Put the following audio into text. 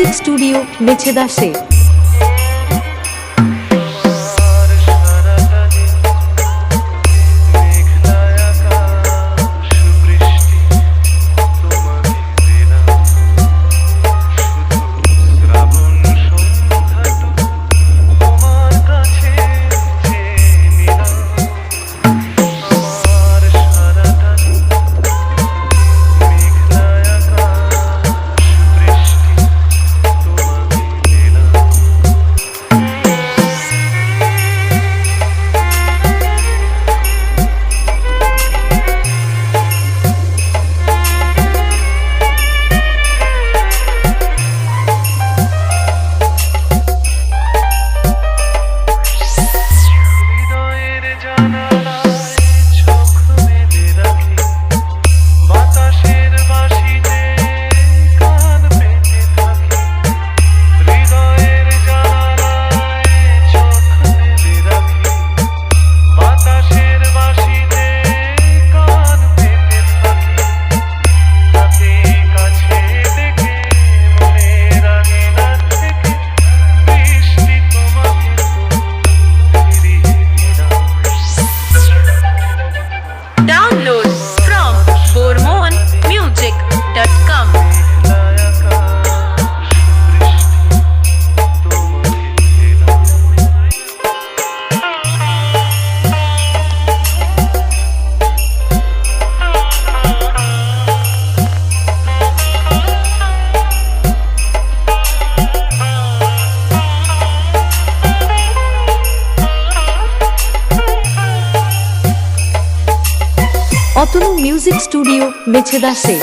music studio মেছেদাসে হৃদয়ের Atanu music studio মেছেদাসে